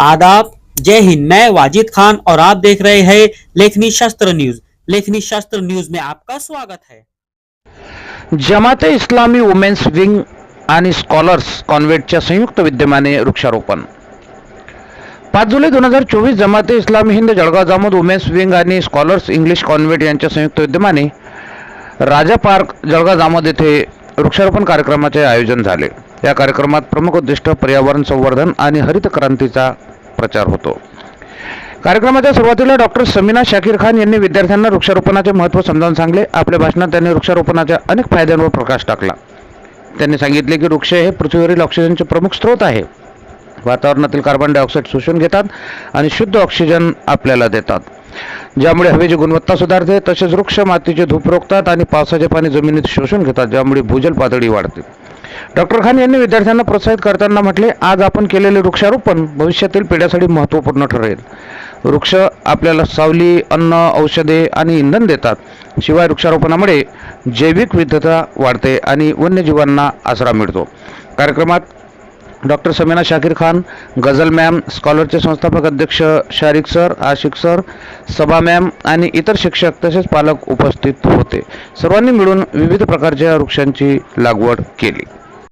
आदाब। जय हिंद। मैं वाजिद खान और आप देख रहे हैं लेखनी शास्त्र न्यूज। लेखनी शास्त्र न्यूज में आपका स्वागत है। जमाते इस्लामी वुमेन्स विंग आणि स्कॉलर्स कॉन्व्हेंटच्या संयुक्त विद्यमाने वृक्षारोपण. पाच जुलै दोन हजार चोवीस जमाते इस्लामी हिंद जळगाव जामोद वुमेन्स विंग आणि स्कॉलर्स इंग्लिश कॉन्व्हेंट यांच्या संयुक्त विद्यमाने राजा पार्क जळगाव जामोद येथे वृक्षारोपण कार्यक्रमाचे आयोजन झाले. या कार्यक्रमात प्रमुख उद्दिष्ट पर्यावरण संवर्धन आणि हरित क्रांतीचा प्रचार होतो. कार्यक्रमाच्या सुरुवातीला डॉक्टर समीना शाकीर खान यांनी विद्यार्थ्यांना वृक्षारोपणाचे महत्त्व समजावून सांगले. आपल्या भाषणात त्यांनी वृक्षारोपणाच्या अनेक फायद्यांवर प्रकाश टाकला. त्यांनी सांगितले की वृक्ष हे पृथ्वीवरील ऑक्सिजनचे प्रमुख स्रोत आहे. वातावरणातील कार्बन डायऑक्साईड शोषून घेतात आणि शुद्ध ऑक्सिजन आपल्याला देतात. ज्यामुळे हवेची गुणवत्ता सुधारते तसेच वृक्ष मातीचे धूप रोखतात आणि पावसाचे पाणी जमिनीत शोषून घेतात ज्यामुळे भूजल पातळी वाढते. डॉक्टर खान यांनी विद्यार्थ्यांना प्रोत्साहित करताना म्हटले आज आपण केलेले वृक्षारोपण भविष्यातील पिढ्यासाठी महत्त्वपूर्ण ठरेल. वृक्ष आपल्याला सावली अन्न औषधे आणि इंधन देतात. शिवाय वृक्षारोपणामुळे जैविक विविधता वाढते आणि वन्यजीवांना आसरा मिळतो. कार्यक्रमात डॉक्टर समीना शाकीर खान गझल मॅम स्कॉलरचे संस्थापक अध्यक्ष Sharik sir Ashiq sir Sabha ma'am आणि इतर शिक्षक तसेच पालक उपस्थित होते. सर्वांनी मिळून विविध प्रकारच्या वृक्षांची लागवड केली.